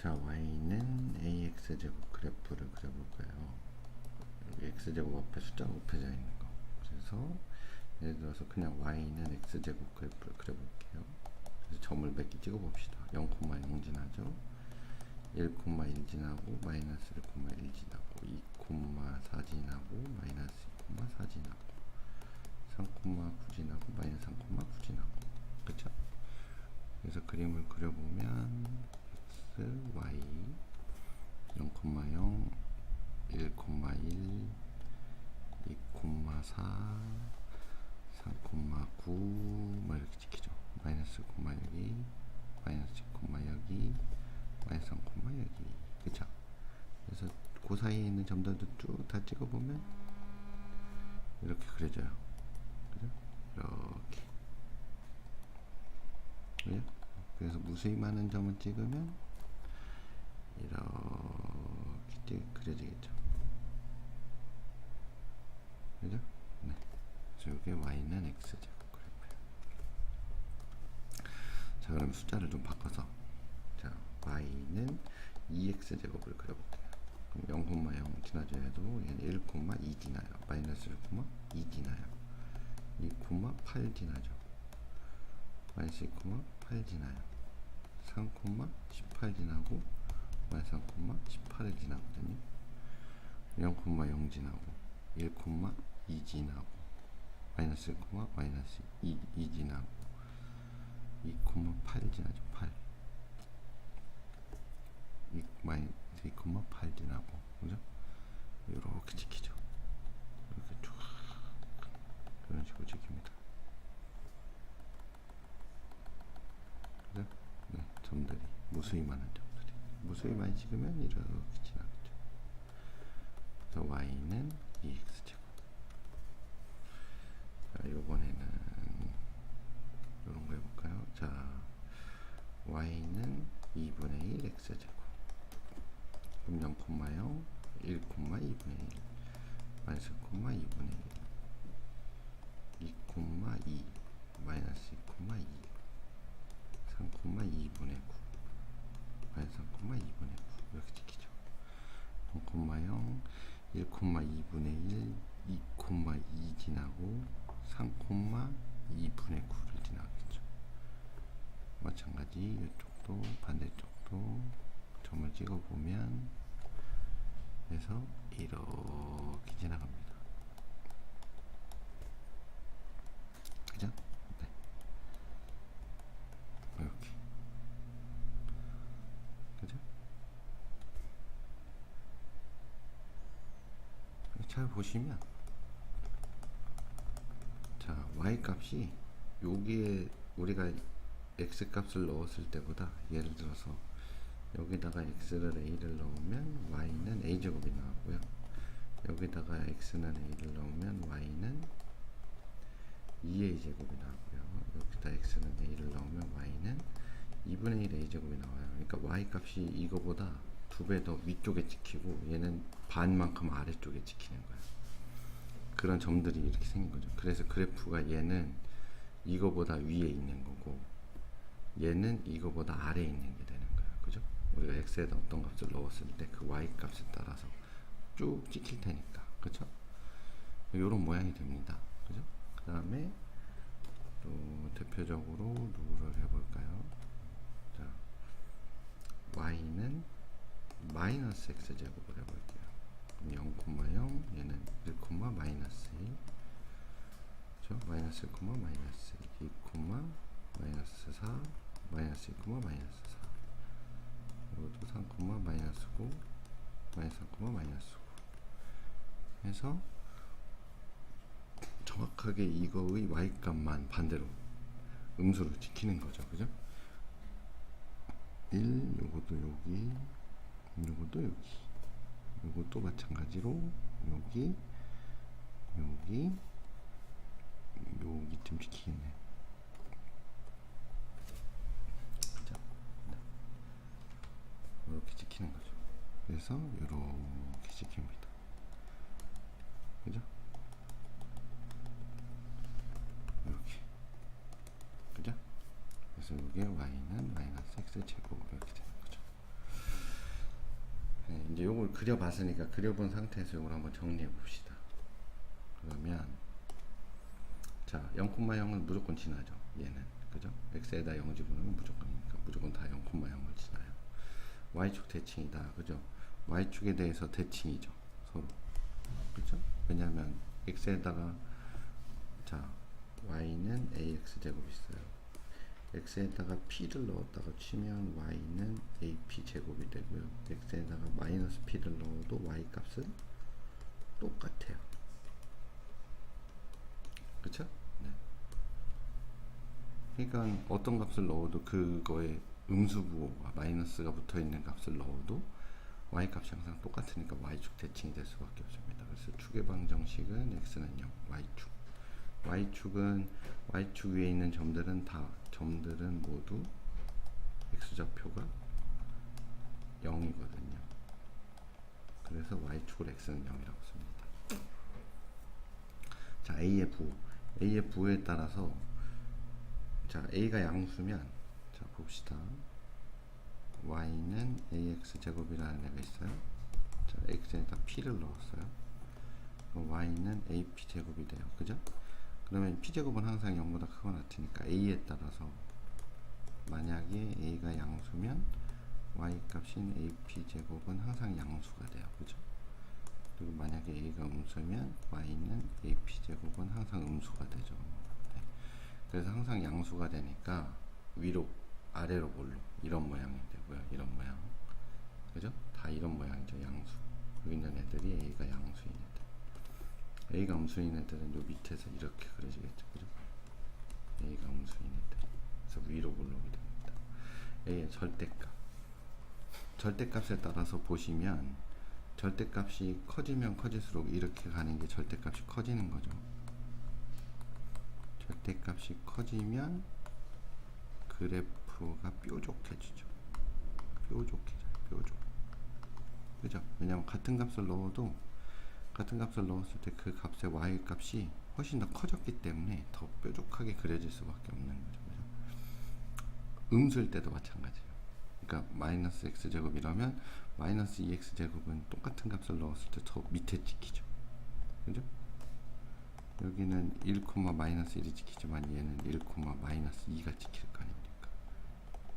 자, y는 ax 제곱 그래프를 그려볼까요? 여기 x 제곱 앞에 숫자가 곱해져 있는 거. 그래서 예를 들어서 그냥 y는 x 제곱 그래프를 그려볼게요. 그래서 점을 몇 개 찍어봅시다. 0,0 지나죠. 1,1 지나고 마이너스 1,1 지나고 2,4 지나고 마이너스 2,4 지나고 3,9 지나고 마이너스 3,9 지나고 그쵸? 그래서 그림을 그려보면 x, y 0,0 1,1 2,4 3,9뭐 이렇게 찍히죠. 마이너스 9, 여기 마이너스 10, 여기 마이너스 3, 여기 그쵸? 그래서 그 사이에 있는 점들도 쭉 다 찍어보면 이렇게 그려져요. 그죠? 이렇게 그죠? 그래서 무수히 많은 점을 찍으면 이렇게 찍- 그려지겠죠. 그죠? 네. 이게 y는 x 제곱 그래프예요. 자, 그럼 숫자를 좀 바꿔서 자, y는 2x 제곱을 그려볼게요. 그럼 0,0 지나줘야도 얘는 1,2 지나요. 마이너스 1,2 지나요. 2,8 지나죠. 마이너스 2,8 지나요. 3,18 지나고 마이너스 3,18을 지나거든요. 0,0 지나고 1,2 지나고 마이너스 1, 마이너스 2, 2 지나고 2,8 지나죠. 8 2, 마이너스 2,8 지나고 그죠? 이렇게 지키죠. 이렇게 쭉 이런 식으로 지킵니다. 그죠? 네, 점들이 무수히 많은 무수히 많이 찍으면 이렇게 지나겠죠. 그래서 y는 2x 제곱. 자, 이번에는 이런 거 해볼까요? 자, y는 2분의 1 x 제곱. 그럼 0,0 1, 2분의 1 마이너스 2분의 1 2,2 마이너스 2,2 3,2분의 9 마이너스 3,2분의 9 이렇게 찍히죠. 0,0 1,2분의 1 2,2 지나고 3,2분의 9를 지나겠죠. 마찬가지 이쪽도 반대쪽도 점을 찍어보면 그래서 이렇게 지나갑니다 그죠? 네. 이렇게 그죠? 잘 보시면 자 y 값이 여기에 우리가 x 값을 넣었을 때보다 예를 들어서 여기다가 x를 a를 넣으면 y는 a 제곱이 나왔고요. 여기다가 x는 a를 넣으면 y는 2a 제곱이 나왔고요. 여기다 x는 a를 넣으면 y는 2분의 1 a 제곱이 나와요. 그러니까 y 값이 이거보다 두 배 더 위쪽에 찍히고 얘는 반만큼 아래쪽에 찍히는 거예요 그런 점들이 이렇게 생긴 거죠. 그래서 그래프가 얘는 이거보다 위에 있는 거고 얘는 이거보다 아래에 있는 게 되는 거예요 그죠? 우리가 x에다 어떤 값을 넣었을 때 그 y 값에 따라서 쭉 찍힐 테니까. 그죠? 이런 모양이 됩니다. 그죠? 그 다음에 또 대표적으로 누구를 해볼까요? 자 y는 마이너스 x 제곱을 해볼게요. 그럼 0,0 얘는 1, 마이너스 1 그죠? 마이너스 1, 마이너스 2, 2, 마이너스 4 마이너스 2, 마이너스 4 이것도 3, 마이너스 9 마이너스 3, 마이너스 9 해서 정확하게 이거의 y값만 반대로 음수로 지키는 거죠. 그죠? 1 요것도 여기 요것도 여기. 요것도 마찬가지로 여기 여기 여기쯤 지키겠네. 그죠 네. 이렇게 지키는 거죠. 그래서 이렇게 지킵니다. 그죠? 이렇게. 그죠? 그래서 이게 y는 마이너스 x 제곱 이렇게 거죠 이제 요걸 그려봤으니까 그려본 상태에서 요걸 한번 정리해 봅시다. 그러면 자 0,0은 무조건 지나죠. 얘는 그죠? x에다 0 집어넣으면 무조건이니까 무조건 다 0,0을 지나요. y축 대칭이다. 그죠? y축에 대해서 대칭이죠. 서로. 그죠? 왜냐면 x에다가 자 y는 ax 제곱 있어요. X에다가 p를 넣었다가 치면 y는 ap 제곱이 되고요. x에다가 마이너스 p를 넣어도 y 값은 똑같아요. 그쵸? 네. 그러니까 어떤 값을 넣어도 그거에 음수부호가 마이너스가 붙어 있는 값을 넣어도 y 값이 항상 똑같으니까 y축 대칭이 될 수밖에 없습니다. 그래서 축의 방정식은 x는 0, y축. Y축은 y축 위에 있는 점들은 다 점들은 모두 x좌표가 0이거든요. 그래서 y축을 x는 0이라고 씁니다. 자, a의 부호에 따라서 자, a가 양수면 자, 봅시다. y는 ax 제곱이라는 애가 있어요. 자, x에다 p를 넣었어요. y는 ap 제곱이 돼요. 그죠? 그러면 p 제곱은 항상 0보다 크거나 같으니까 a에 따라서 만약에 a가 양수면 y 값인 ap 제곱은 항상 양수가 돼요. 그죠? 그리고 만약에 a가 음수면 y는 ap 제곱은 항상 음수가 되죠. 네. 그래서 항상 양수가 되니까 위로 아래로 볼로 이런 모양이 되고요. 이런 모양. 그죠? 다 이런 모양이죠. 양수. 여기 있는 애들이 a가 애들. A가 음수인 애들은 요 밑에서 이렇게 그려지겠죠. 그죠? a가 음수인 애들. 그래서 위로 볼록이 됩니다. a의 절대값. 절대값에 따라서 보시면 절대값이 커지면 커질수록 이렇게 가는 게 절대값이 커지는 거죠. 절대값이 커지면 그래프가 뾰족해지죠. 뾰족해져요. 뾰족. 그죠? 왜냐면 같은 값을 넣어도 같은 값을 넣었을 때 그 값의 y 값이 훨씬 더 커졌기 때문에 더 뾰족하게 그려질 수밖에 없는 거죠. 그죠? 음수일 때도 마찬가지예요. 그러니까 마이너스 x 제곱이라면 마이너스 2x 제곱은 똑같은 값을 넣었을 때 더 밑에 찍히죠. 그죠? 여기는 1, 마이너스 1이 찍히지만 얘는 1, 마이너스 2가 찍힐 거 아닙니까?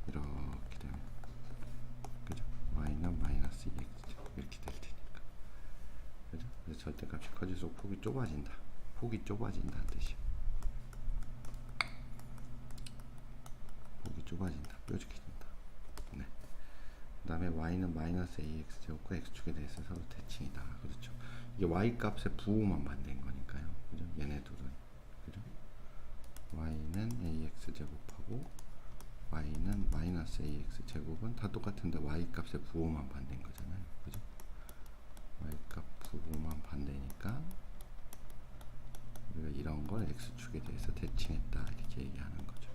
이렇게 되면 그죠? y는 마이너스 2x 제곱 이렇게 될 테니까 그죠? 그래서 절대값이 커질수록 폭이 좁아진다. 폭이 좁아진다는 뜻이에요. 폭이 좁아진다. 뾰족해진다. 네. 그 다음에 y는 마이너스 ax 제곱과 x축에 대해서 서로 대칭이다. 그렇죠. 이게 y 값의 부호만 반대인 거니까요. 그죠? 얘네 둘은. 그죠? y는 ax 제곱하고 y는 마이너스 ax 제곱은 다 똑같은데 y 값의 부호만 반대인 거잖아요. 그죠? y 값 부호만 반대니까 우리가 이런 걸 x축에 대해서 대칭했다 이렇게 얘기하는 거죠.